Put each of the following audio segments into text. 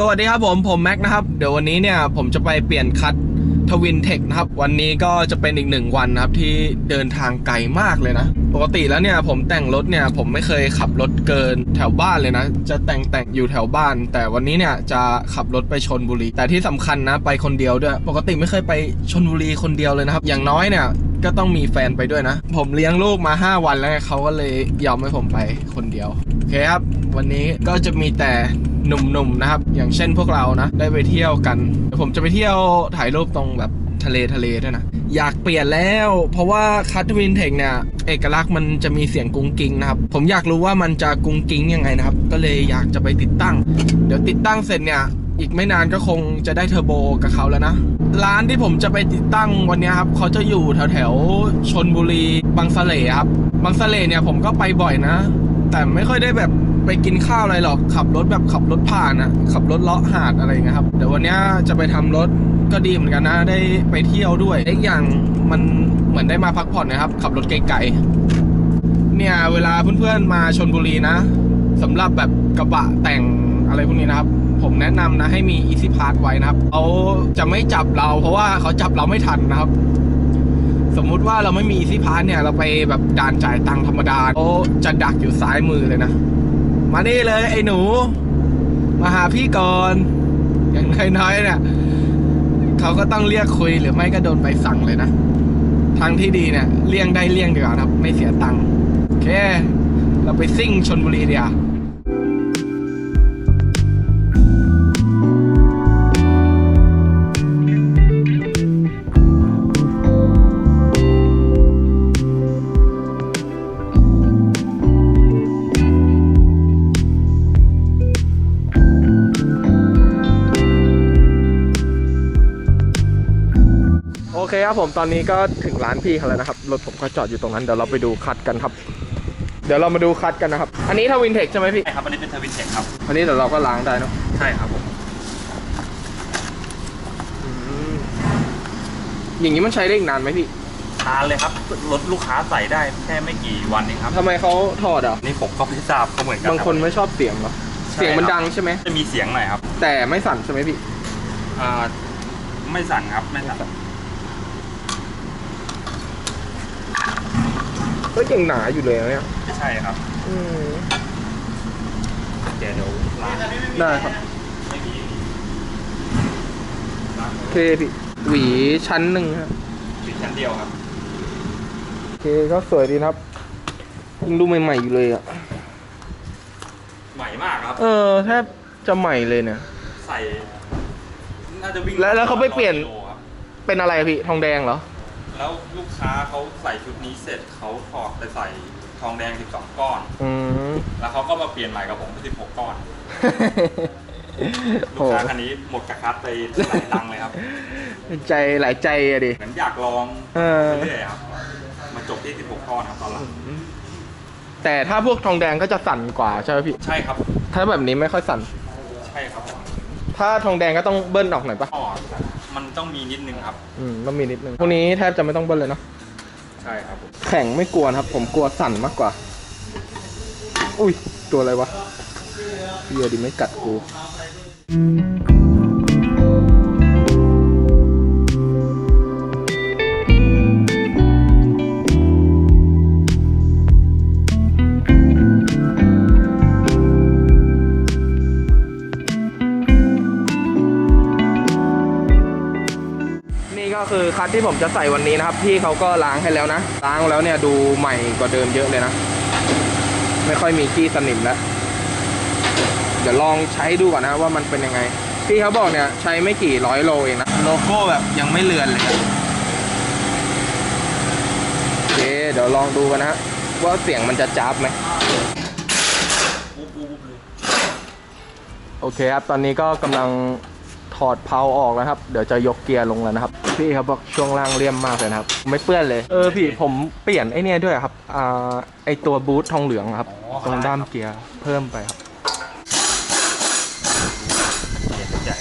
สวัสดีครับผมผมแม็กนะครับ เดี๋ยววันนี้เนี่ยผมจะไปเปลี่ยนคัททวินเทคนะครับ วันนี้ก็จะเป็นอีกหนึ่งวันนะครับที่เดินทางไกลมากเลยนะ ปกติแล้วเนี่ยผมแต่งรถเนี่ยผมไม่เคยขับรถเกินแถวบ้านเลยนะ จะแต่งแต่งอยู่แถวบ้าน แต่วันนี้เนี่ยจะขับรถไปชนบุรี แต่ที่สำคัญนะไปคนเดียวด้วย ปกติไม่เคยไปชนบุรีคนเดียวเลยนะครับ อย่างน้อยเนี่ยก็ต้องมีแฟนไปด้วยนะ ผมเลี้ยงลูกมา 5 วันแล้วเขาก็เลยยอมให้ผมไปคนเดียวโอเคครับ วันนี้ก็จะมีแต่ หนุ่มๆนะครับ อย่างเช่นพวกเรานะ ได้ไปเที่ยวกันเดี๋ยวผมจะไปเที่ยวถ่ายรูปตรงแบบทะเลทะเลด้วยนะ อยากเปลี่ยนแล้ว เพราะว่าคัตวินเทคเนี่ย เอกลักษณ์มันจะมีเสียงกุ้งกิ้งนะครับ ผมอยากรู้ว่ามันจะกุ้งกิ้งยังไงนะครับ ก็เลยอยากจะไปติดตั้ง เดี๋ยวติดตั้งเสร็จเนี่ย อีกไม่นานก็คงจะได้เทอร์โบกับเขาแล้วนะ ร้านที่ผมจะไปติดตั้งวันนี้ครับ เขาจะอยู่แถวแถวชนบุรีบางสะเลครับบางสะเลเนี่ยผมก็ไปบ่อยนะ แต่ไม่ค่อยได้แบบ ไปกินข้าวอะไรหรอก ขับรถแบบขับรถผ่านอะขับรถเลาะหาดอะไรเงี้ยครับเดี๋ยววันนี้จะไปทำรถก็ดีเหมือนกันนะ ได้ไปเที่ยวด้วยอีกอย่างมันเหมือนได้มาพักผ่อนนะครับ ขับรถไกลๆเนี่ยเวลาเพื่อนๆมาชนบุรีนะสำหรับแบบกระบะแต่งอะไรพวกนี้นะครับ ผมแนะนำนะให้มี Easy Pass ไว้นะครับเขาจะไม่จับเราเพราะว่าเขาจับเราไม่ทันนะครับ สมมุติว่าเราไม่มี Easy Pass เนี่ย เราไปแบบด่านจ่ายตังค์ธรรมดาเขาจะดักอยู่ซ้ายมือเลยนะ มานี่เลยไอ้หนู มาหาพี่ก่อน อย่างน้อยๆเนี่ยเขาก็ต้องเรียกคุยหรือไม่ก็โดนใบสั่งเลยนะ ทางที่ดีเนี่ยเลี่ยงได้เลี่ยงดีกว่าครับ ไม่เสียตังค์โอเค เราไปซิ่งชนบุรีเดียว คครับผมตอนนี้ก็ถึงร้านพี่เขาแล้วนะครับรถผมก็จอดอยู่ตรงนั้นเดี๋ยวเราไปดูคัดกันครับ เดี๋ยวเรามาดูคัดกันนะครับ อันนี้ทวินเทคใช่ไหมพี่ใช่ครับอันนี้เป็นทวินเทคครับอันนี้เดี๋ยวเราก็ล้างได้เนอะใช่ครับผมอืมอย่างนี้มันใช้ได้อีกนานไหมพี่ทานเลยครับรถลูกค้าใส่ได้แค่ไม่กี่วันเองครับทำไมเขาถอดอะนี่ผมก็ไม่ทราบก็เหมือนกันบางคนไม่ชอบเสียงเหรอใช่เสียงมันครับดังใช่ไหมจะมีเสียงหน่อยครับแต่ไม่สั่นใช่ไหมพี่อ่าไม่สั่นครับไม่สั่น ก็ยังหนาอยู่เลยนะเนี่ยไม่ใช่ครับอืมเดี๋ยวเดี๋ยวล้างได้ครับไม่มีล้างโอเคพี่หวีชั้นหนึ่งครับปิดชั้นเดียวครับโอเคก็สวยดีนะครับยังดูใหม่ๆอยู่เลยอะ ใหม่มากครับ เออแทบจะใหม่เลยเนี่ย ใส่ น่าจะวิ่งแล้วแล้วเขาไปเปลี่ยน ร้อกิโลครับ เป็นอะไรอะพี่ทองแดงเหรอ แล้วลูกค้าเขาใส่ชุดนี้เสร็จเขาถอดไปใส่ทองแดง 12 ก้อน อืม แล้วเขาก็มาเปลี่ยนใหม่กับผมเป็น16 ก้อน ลูโอ้กค้าคันนี้หมดกระคัดไปหลายตังค์เลยครับ ใจหลายใจอะดิ เหมือนอยากลองเออ เรื่อยๆครับ มาจบที่ 16 ก้อนครับตอนหลังแต่ถ้าพวกทองแดงก็จะสั่นกว่าใช่ไหมพี่ ใช่ครับ ถ้าแบบนี้ไม่ค่อยสั่น ใช่ครับผมถ้าทองแดงก็ต้องเบิ้ลออกหน่อยปะก็ มันต้องมีนิดนึงครับ อืมต้องมีนิดนึงพวกนี้แทบจะไม่ต้องเบิ้ลเลยเนาะใช่ครับผมแข็งไม่กลัวนะครับ ผมกลัวสั่นมากกว่า อุ้ย ตัวอะไรวะเฮียดิไม่กัดกู คือคัทที่ผมจะใส่วันนี้นะครับพี่เขาก็ล้างให้แล้วนะล้างแล้วเนี่ยดูใหม่กว่าเดิมเยอะเลยนะ ไม่ค่อยมีขี้สนิมแล้วเดี๋ยวลองใช้ดูก่อนนะว่ามันเป็นยังไงพี่เขาบอกเนี่ยใช้ไม่กี่ร้อยโลเองนะโลโก้แบบยังไม่เลือนเลยโอเคเดี๋ยวลองดูกันนะฮะว่าเสียงมันจะจับไหมโอเคครับตอนนี้ก็กำลัง ถอดเพลาออกแล้วครับ เดี๋ยวจะยกเกียร์ลงแล้วนะครับ พี่เขาบอกช่วงล่างเลี่ยมมากเลยนะครับ ไม่เปื้อนเลย เออพี่ผมเปลี่ยนไอเนี่ยด้วยครับ อ่า ไอตัวบูททองเหลืองครับ ตรงด้ามเกียร์เพิ่มไปครับเกียร์ชุดใหญ่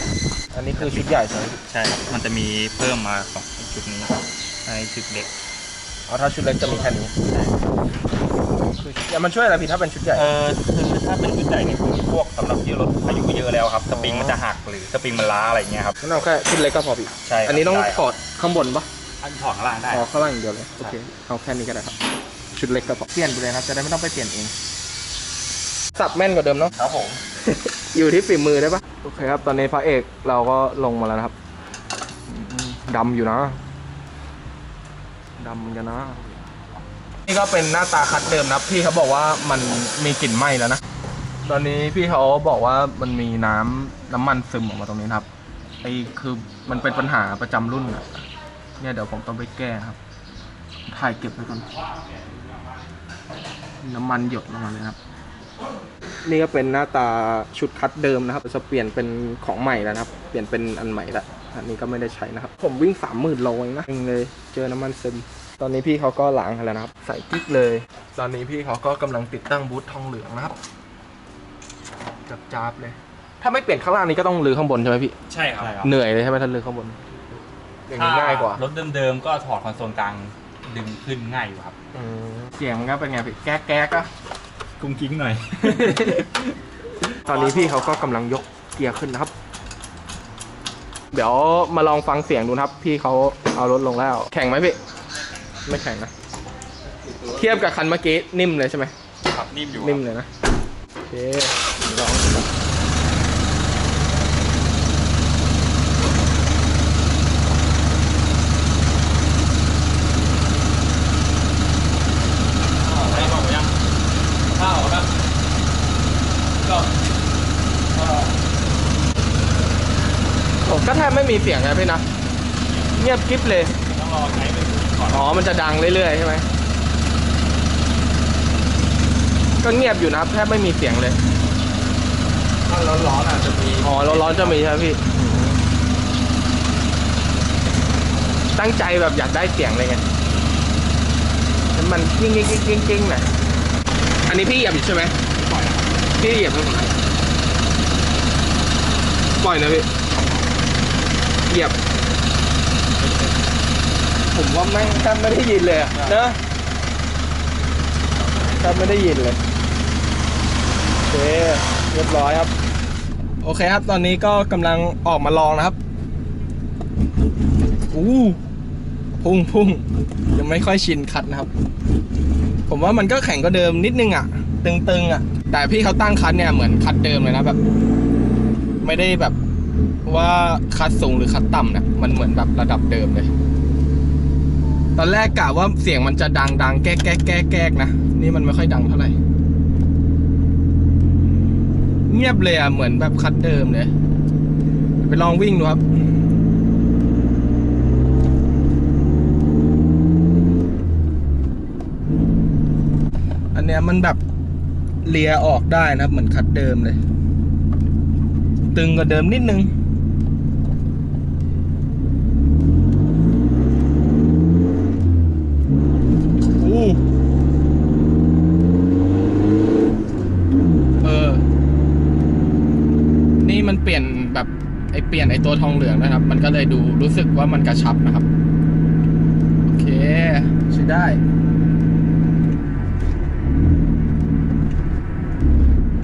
อันนี้คือชุดใหญ่ใช่ไหมพี่ใช่ครับ มันจะมีเพิ่มมาสองชุดนี้ในชุดเล็ก เอาถ้าชุดเล็กจะมีแค่นี้คืออย่ามันช่วยอะไรพี่ถ้าเป็นชุดใหญ่ เออคือถ้าเป็นชุดใหญ่นี่คือพวกสำหรับที่รถอายุเยอะแล้วครับสปริงมันจะหักหรือสปริงมันล้าอะไรเงี้ยครับงั้นเอาแค่ชุดเล็กก็พอพี่ใช่ครับอันนี้ต้องได้ถอดข้างบนปะอันถอดข้างล่างได้อ๋อข้างล่างอย่างเดียวเลยโอเคเอาแค่นี้ก็ได้ครับ ชุดเล็กก็พอเปลี่ยนไปเลยครับจะได้ไม่ต้องไปเปลี่ยนเองสับแม่นกว่าเดิมเนาะครับผมอยู่ที่ฝีมือได้ปะโอเคครับ ตอนนี้พระเอกเราก็ลงมาแล้วนะครับอืมดำอยู่นะ ดำเหมือนกันนะนี่ก็เป็นหน้าตาคัดเดิมนะพี่เขาบอกว่ามันมีกลิ่นไหม้แล้วนะ ตอนนี้พี่เขาบอกว่ามันมีน้ำน้ำมันซึมออกมาตรงนี้นะครับไอ้คือมันเป็นปัญหาประจำรุ่นอะเนี่ยเดี๋ยวผมต้องไปแก้ครับถ่ายเก็บไว้ก่อนน้ำมันหยดลงมาเลยครับ นี่ก็เป็นหน้าตาชุดคัดเดิมนะครับจะเปลี่ยนเป็นของใหม่แล้วนะครับ เปลี่ยนเป็นอันใหม่แล้ว อันนี้ก็ไม่ได้ใช้นะครับ ผมวิ่งสามหมื่นโลเองนะเองเลยเจอน้ำมันซึม ตอนนี้พี่เขาก็ล้างให้แล้วนะครับ ใส่กิ๊กเลย ตอนนี้พี่เขาก็กำลังติดตั้งบูททองเหลืองนะครับจับจ้าบเลย ถ้าไม่เปลี่ยนข้างล่างนี้ก็ต้องลือข้างบนใช่ไหมพี่ใช่ครับเหนื่อยเลยใช่ไหมถ้าลือข้างบนอย่างนี้ง่ายกว่ารถเดิมๆก็ถอดคอนโซลกลางดึงขึ้นง่ายอยู่ครับอืมเสียงมันก็เป็นไงพี่แก๊กแก๊กอะกุ้งกิ้งหน่อย ตอนนี้พี่เขาก็กำลังยกเกียร์ขึ้นนะครับ เดี๋ยวมาลองฟังเสียงดูนะครับ พี่เขาเอารถลงแล้ว แข่งไหมพี่ ไม่แข่งนะ เทียบกับคันเมื่อกี้นิ่มเลยใช่ไหมครับนิ่มอยู่นิ่มเลยนะ โอเคลองดูครับ ใช้บอกยังข้าวครับก็ ผมก็แทบไม่มี เสียงนะพี่นะ เงียบกริบเลย ต้องรอใช้ไปก่อนอ๋อ มันจะดังเรื่อยๆใช่ไหม ก็เงียบอยู่นะครับแทบไม่มีเสียงเลย ถ้าร้อนๆอาจจะมีอ๋อร้อนๆจะมีใช่ไหมพี่ ตั้งใจแบบอยากได้เสียงเลยไงแล้วมันกิ้งกิ้งกิ้งกิ้งกิ้งหน่อยอันนี้พี่เหยียบอยู่ใช่ไหมปล่อยนะครับพี่เหยียบตรงไหนปล่อยนะพี่เห ยียบ ผมว่าแม่งแทบไม่ได้ยินเลยอะเนอะแทบไม่ได้ยินเลยโอเคเรียบร้อยครับ โอเคครับ ตอนนี้ก็กำลังออกมาลองนะครับอู้พุ่งพุ่งยังไม่ค่อยชินคัดนะครับ ผมว่ามันก็แข็งก็เดิมนิดนึงอะ ตึงๆอะ แต่พี่เขาตั้งคัดเนี่ยเหมือนคัดเดิมเลยนะแบบ ไม่ได้แบบ ว่าคัดสูงหรือคัดต่ำเนี่ยมันเหมือนแบบระดับเดิมเลย ตอนแรกกะว่าเสียงมันจะดังดังแก๊กแก๊กแก๊กแก๊กนะ นี่มันไม่ค่อยดังเท่าไหร่ เงียบเลยอะ เหมือนแบบคัดเดิมเลย ไปลองวิ่งดูครับอันเนี้ยมันแบบเลียออกได้นะเหมือนคัดเดิมเลย ตึงกว่าเดิมนิดนึงอู้เออ นี่มันเปลี่ยนแบบไอเปลี่ยนไอตัวทองเหลืองนะครับ มันก็เลยดูรู้สึกว่ามันกระชับนะครับ โอเค ใช้ได้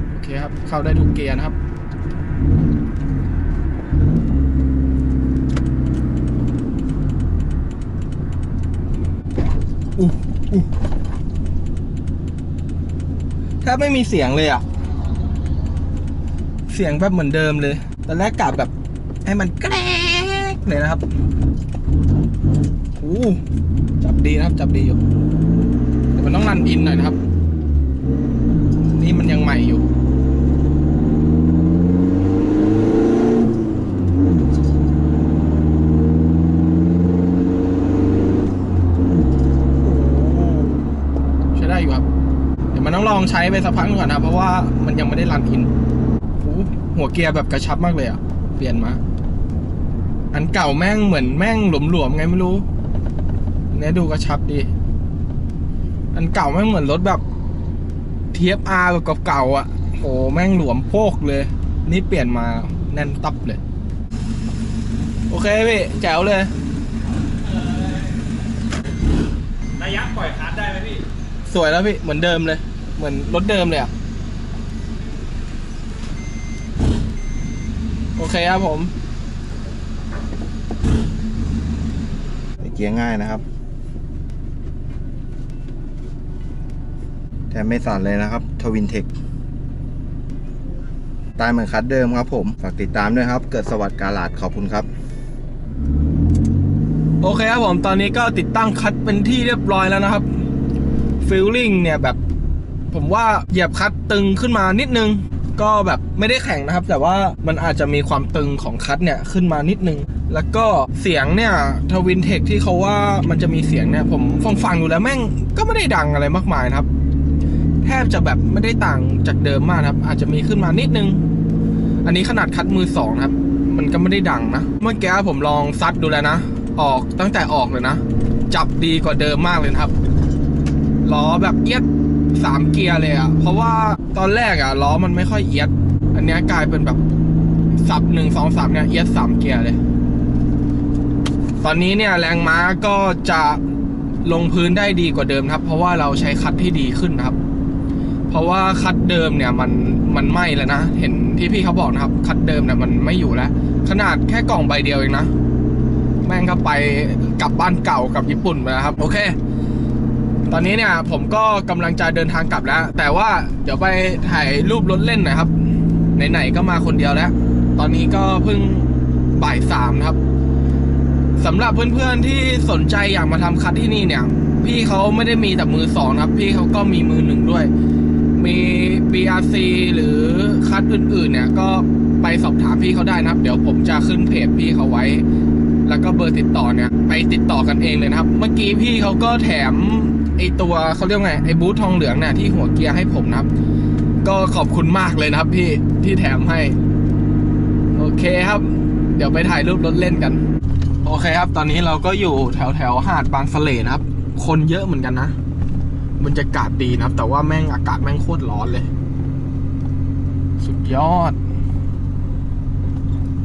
โอเคครับ เข้าได้ทุกเกียร์นะครับ แทบไม่มีเสียงเลยอะ เสียงแบบเหมือนเดิมเลย ตอนแรกกะแบบ ให้มันแกรกเลยนะครับโอ้จับดีนะครับ จับดีอยู่ แต่มันต้องรันอินหน่อยนะครับ นี่มันยังใหม่อยู่ ใช้ได้อยู่ครับ เดี๋ยวมันต้องลอง ใช้ไปสักพักหนึ่งก่อนนะ เพราะว่ามันยังไม่ได้รันอินโอ้โหหัวเกียร์แบบกระชับมากเลยอะ เปลี่ยนมา อันเก่าแม่งเหมือนแม่งหลวมๆไงไม่รู้เนี่ยดูกระชับดี อันเก่าแม่งเหมือนรถแบบ TFR แบบเก่าๆอะโอ้แม่งหลวมโพกเลย นี่เปลี่ยนมาแน่นตับเลย โอเคพี่แจ๋วเลยระยะปล่อยคาร์ดได้ไหมพี่ สวยแล้วพี่ เหมือนเดิมเลย เหมือนรถเดิมเลยอะ โอเคครับผมเกียร์ง่ายนะครับแต่ไม่สั่นเลยนะครับทวินเทคตายเหมือนคัดเดิมครับผม ฝากติดตามด้วยครับ เกิดสวัสดิ์กาลาดขอบคุณครับ โอเคครับผม ตอนนี้ก็ติดตั้งคัดเป็นที่เรียบร้อยแล้วนะครับฟิลลิ่งเนี่ยแบบ ผมว่าเหยียบคัดตึงขึ้นมานิดนึง ก็แบบไม่ได้แข็งนะครับ แต่ว่ามันอาจจะมีความตึงของคัดเนี่ยขึ้นมานิดนึง แล้วก็เสียงเนี่ยทวินเทคที่เขาว่ามันจะมีเสียงเนี่ย ผมฟังฟังๆดูแล้วแม่งก็ไม่ได้ดังอะไรมากมายนะครับ แทบจะแบบไม่ได้ต่างจากเดิมมากครับ อาจจะมีขึ้นมานิดนึง อันนี้ขนาดคัดมือสองนะครับ มันก็ไม่ได้ดังนะ เมื่อกี้ผมลองซัดดูแล้วนะ ออกตั้งแต่ออกเลยนะ จับดีกว่าเดิมมากเลยครับล้อแบบเอียด สามเกียร์เลยอะเพราะว่าตอนแรกอะล้อมันไม่ค่อยเอียด อันเนี้ยกลายเป็นแบบสับหนึ่งสองสามเนี่ยเอียดสามเกียร์เลย ตอนนี้เนี่ยแรงม้าก็จะลงพื้นได้ดีกว่าเดิมครับ เพราะว่าเราใช้คัดที่ดีขึ้นครับ เพราะว่าคัดเดิมเนี่ยมันมันไหม้แล้วนะ เห็นที่พี่เขาบอกนะครับ คัดเดิมเนี่ยมันไม่อยู่แล้ว ขนาดแค่กล่องใบเดียวเองนะ แม่งก็ไปกลับบ้านเก่ากับญี่ปุ่นไปแล้วครับ โอเค ตอนนี้เนี่ยผมก็กำลังจะเดินทางกลับแล้ว แต่ว่าเดี๋ยวไปถ่ายรูปรถเล่นหน่อยครับ ไหนๆก็มาคนเดียวแล้ว ตอนนี้ก็เพิ่งบ่ายสามครับสำหรับเพื่อนๆที่สนใจอยากมาทำคัดที่นี่เนี่ย พี่เขาไม่ได้มีแต่มือสองครับ พี่เขาก็มีมือหนึ่งด้วย มี BRC หรือคัดอื่นๆ เนี่ย ก็ไปสอบถามพี่เขาได้นะครับ เดี๋ยวผมจะขึ้นเพจพี่เขาไว้ แล้วก็เบอร์ติดต่อเนี่ย ไปติดต่อกันเองเลยนะครับ เมื่อกี้พี่เขาก็แถม ไอตัวเขาเรียกไงไอบูททองเหลืองเนี่ยที่หัวเกียร์ให้ผมนะครับ ก็ขอบคุณมากเลยนะครับ พี่ที่แถมให้ โอเคครับ เดี๋ยวไปถ่ายรูปรถเล่นกัน โอเคครับ ตอนนี้เราก็อยู่แถวแถวหาดบางสะเลนะครับ คนเยอะเหมือนกันนะบรรยากาศดีนะครับ แต่ว่าแม่งอากาศแม่งโคตรร้อนเลย สุดยอด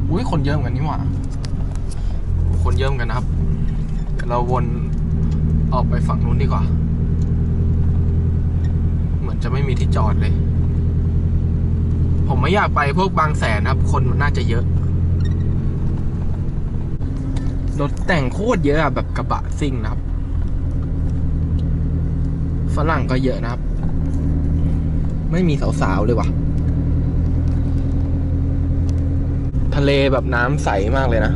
อุ้ยคนเยอะเหมือนกันนี่หว่าคนเยอะเหมือนกันนะครับเราวนออกไปฝั่งนู้นดีกว่า อนจะไม่มีที่จอดเลย ผมไม่อยากไปพวกบางแสนนะครับ คนมันน่าจะเยอะ รถแต่งโคตรเยอะอะแบบกระบะซิ่งนะครับ ฝรั่งก็เยอะนะครับ ไม่มีสาวๆเลยว่ะ ทะเลแบบน้ำใสมากเลยนะ